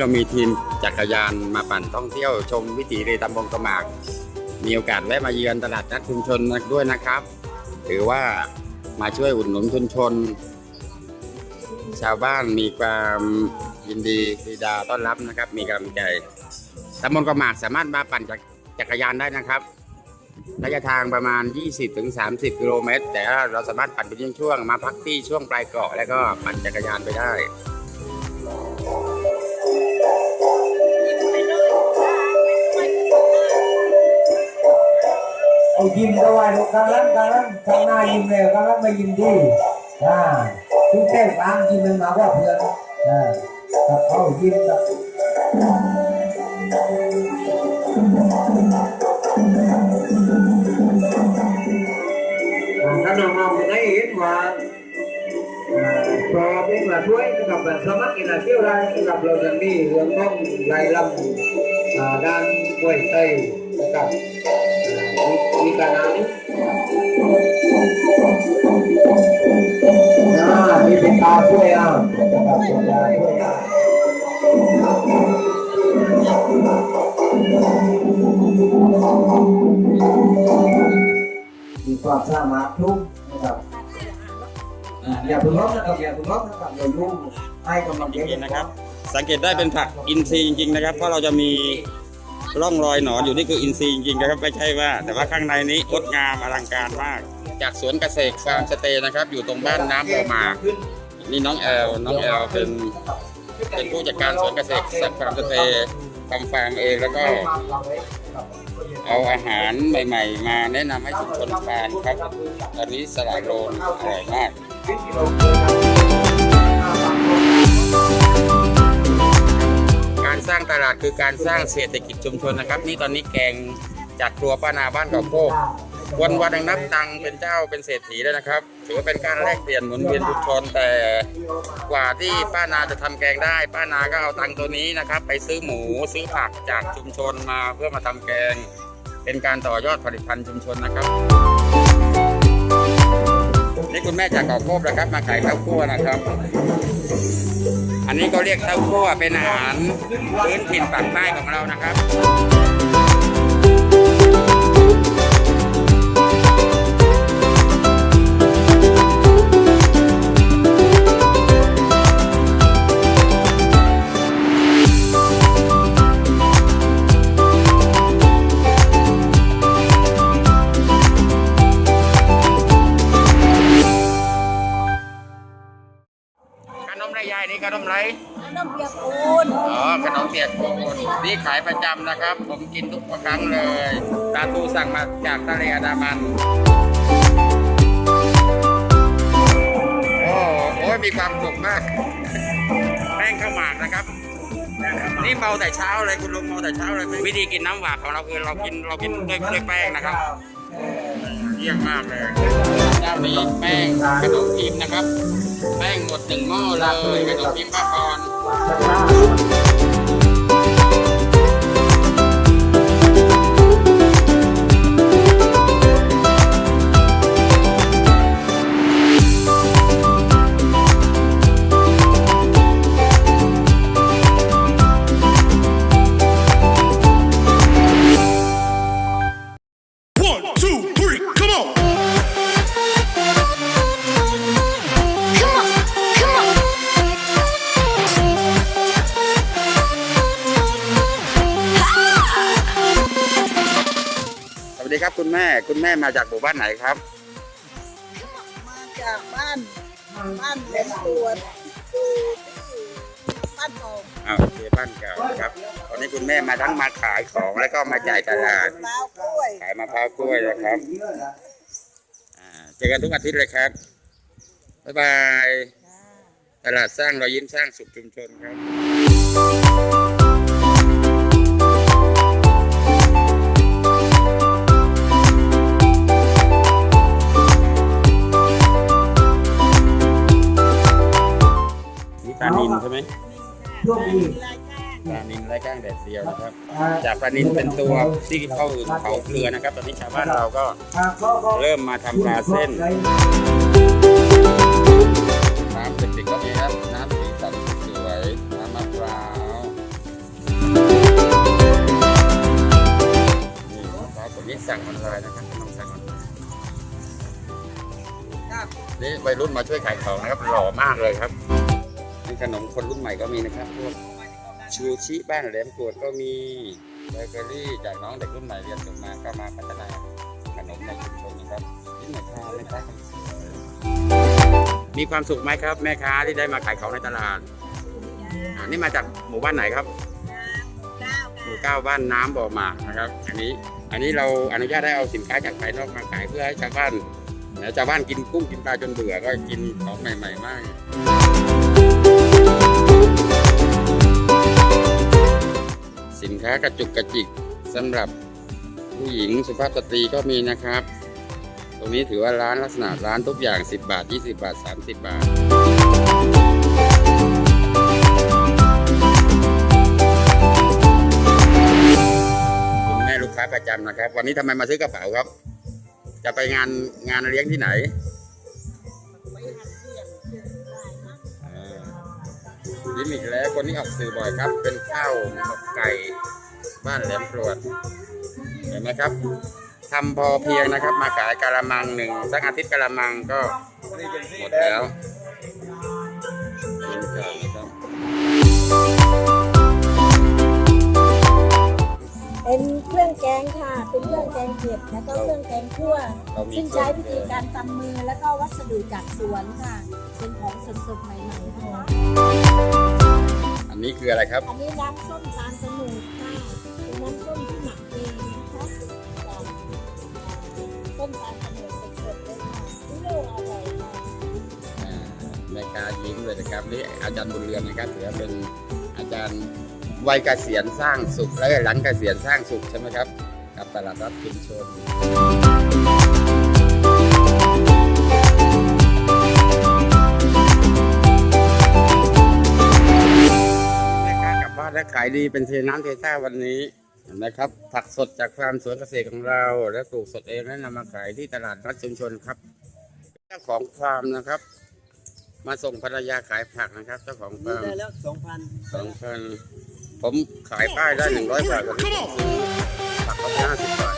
้เรามีทีมจักรยานมาปั่นท่องเที่ยวชมวิถีเรตำบงกระหมาก มีโอกาสแวะมาเยือนตลาดนัดชุมชนด้วยนะครับ ถือว่ามาช่วยอุดหนุนชุมชน ชาวบ้านมีความยินดีดีดาต้อนรับนะครับ มีกำลังใจตำบลกระหมากสามารถมาปั่นจักจกรยานได้นะครับระยะทางประมาณ 20-30 กิโลเมตร แต่ว่าเราสามารถปั่นเป็นช่วงๆมาพักที่ช่วงปลายเกาะแล้วก็ปั่นจักรยานไปได้ เอายิ้มก็ไว้ลูกกำลังกำลังข้างหน้ายิ้มเลยกำลังไม่ยิ้มดีอ่าทุกแก้กลางยิ้มมันมาว่าเพื่อนอ่ากับเขายิ้มกับถ้าน้องๆจะได้เห็นว่าพอเป็นมาช่วยกับสมัครกีฬาเที่ยวได้กับเราจะมีเรื่องต้องไล่ลำด้านกล้วยไต้นะครับ มีการน้ำอ่ามีเป็นตาช่วยอะนะครับเป็นตาช่วยอะมีความสามารถทุกนะครับอ่าอย่าเพึ่งร้องนะครับอย่าเพึ่งร้องนะครับอย่ายุ่งให้กำลังใจจริงๆนะครับ สังเกตได้เป็นผักอินทรีย์จริงๆนะครับ เพราะเราจะมี ร่องรอยหนอนอยู่นี่คืออินทรีย์จริงๆนะครับไม่ใช่ว่า แต่ว่าข้างในนี้งดงามอลังการมาก จากสวนเกษตรฟาร์มสเตย์นะครับ อยู่ตรงบ้านน้ำโบหมากนี่น้องแอลน้องแอลเป็นเป็นผู้จัดการสวนเกษตรฟาร์มสเตย์ทำฟาร์มเองแล้วก็เอาอาหารใหม่ ๆ มาแนะนำให้ชุมชนทานครับอันนี้สลายโรนอร่อยมาก สร้างตลาดคือการสร้างเศรษฐกิจชุมชนนะครับ นี่ตอนนี้แกงจากครัวป้านาบ้านเก่าโคกวันวันนับตังเป็นเจ้าเป็นเศรษฐีแล้วนะครับ ถือว่าเป็นการแลกเปลี่ยนหมุนเวียนชุมชนแต่กว่าที่ป้านาจะทำแกงได้ ป้านาก็เอาตังค์ตัวนี้นะครับ ไปซื้อหมูซื้อผักจากชุมชนมาเพื่อมาทำแกง เป็นการต่อยอดผลิตภัณฑ์ชุมชนนะครับนี่คุณแม่จากเกาะโคบนะครับ มาขายข้าวคั่วนะครับ อันนี้ก็เรียกเต้าคั่วเป็นอาหารพื้นถิ่นปากใต้ของเรานะครับ นมไรยายนี่ขนมไรน้ำเปียกปูนอ๋อขนมเปียกปูนนี่ขายประจำนะครับ ผมกินทุกครั้งเลยตาตูสั่งมาจากทะเลอันดามันโอ้โอ้ยมีความสุขมากแป้งข้าวหมากนะครับนี่เมาแต่เช้าเลยคุณลุงเมาแต่เช้าเลยวิธีกินน้ำหวานของเราคือเรากินเรากินด้วยด้วยแป้งนะครับ เยี่ยมมากเลยเจ้านี้แป้งขนมพิมพ์นะครับ แป้งหมดหนึ่งหม้อเลยขนมพิมพ์ป้าพร แม่ คุณแม่มาจากหมู่บ้านไหนครับ มาจากบ้านบ้านเป็นตัวดูที่บ้านทองอ่าโอเคบ้านเก่าครับวันนี้คุณแม่มาทั้งมาขายของแล้วก็มาจ่ายตลาด มะพร้าวกล้วยขายมะพร้าวกล้วยนะครับอ่าเจอกันทุกอาทิตย์เลยครับ บ๊ายบายตลาดสร้างรอยยิ้มสร้างสุขชุมชนครับ นิปลานินไร้กล้างแดดเดียวนะครับ จากปลานินเป็นตัวที่เข้าอื่นเผาเกลือนะครับ ตอนนี้ชาวบ้านเราก็เริ่มมาทำปลาเส้น น้ำเด็กๆก็มีครับน้ำสีสันสวยน้ำมะพร้าวนี่มะพร้าวตัวนี้สั่งออนไลน์นะครับต้องสั่งออนไลน์นี่วัยรุ่นมาช่วยขายของนะครับหล่อมากเลยครับ ขนมคนรุ่นใหม่ก็มีนะครับพวกชูชิบ้านแหลมกรวดก็มีเบเกอรี่จากน้องเด็กรุ่นใหม่เรียนจบมาก็มาพัฒนาขนมในชุมชนนะครับนี่แม่ค้าแม่ค้ามีความสุขไหมครับ แม่ค้าที่ได้มาขายของในตลาดอ่านี่มาจากหมู่บ้านไหนครับหมู่เก้าบ้านน้ำบ่อหมากนะครับ อันนี้อันนี้เราอนุญาตให้เอาสินค้าจากภายนอกมาขายเพื่อให้ชาวบ้านชาวบ้านกินกุ้งกินปลาจนเบื่อก็กินของใหม่ๆมาก สินค้ากระจุกกระจิกสำหรับผู้หญิงสุภาพสตรีก็มีนะครับ ตรงนี้ถือว่าร้านลักษณะร้านทุกอย่าง 10 บาท 20 บาท 30 บาท คุณแม่ลูกค้าประจำนะครับ วันนี้ทำไมมาซื้อกระเป๋าครับ จะไปงานงานเลี้ยงที่ไหน ยิ้มอีกแล้วคนนี้ออกสื่อบ่อยครับ เป็นข้าวหมกไก่บ้านแหลมกรวด เห็นไหมครับทำพอเพียงนะครับ มาขายกะละมังหนึ่งสักอาทิตย์กะละมังก็หมดแล้ว เป็นไก่นะครับเป็นเครื่องแกงค่ะ เป็นเครื่องแกงเผ็ดแล้วก็เครื่องแกงคั่ว เรามี ซึ่งใช้วิธีการตำมือแล้วก็วัสดุจากสวนค่ะ เป็นของสดๆใหม่ๆทั้งนั้นอันนี้คืออะไรครับอันนี้น้ำส้มตาลตะโนดค่ะเป็นน้ำส้มที่หมักเองนะคะจากต้นตาลตะโนดสดๆเลยค่ะที่เรียกว่าอร่อยค่ะอ่าแม่ค้ายิ้มเลยนะครับนี่อาจารย์บุญเรือนนะครับถือว่าเป็นอาจารย์ วัยเกษียณสร้างสุข และหลังเกษียณสร้างสุขใช่ไหมครับ กับตลาดนัดชุมชนแม่ค้ากลับบ้านและขายดีเป็นเทน้ำเทท่าวันนี้เห็นไหมครับ ผักสดจากฟาร์มสวนเกษตรของเรา และปลูกสดเองและนำมาขายที่ตลาดนัดชุมชนครับเจ้าของฟาร์มนะครับ มาส่งภรรยาขายผักนะครับเจ้าของฟาร์มได้แล้วสองพันสองพัน ผมขายป้ายได้หนึ่งร้อยบาทวันนี้ผมซื้อผักก็ห้าสิบบาท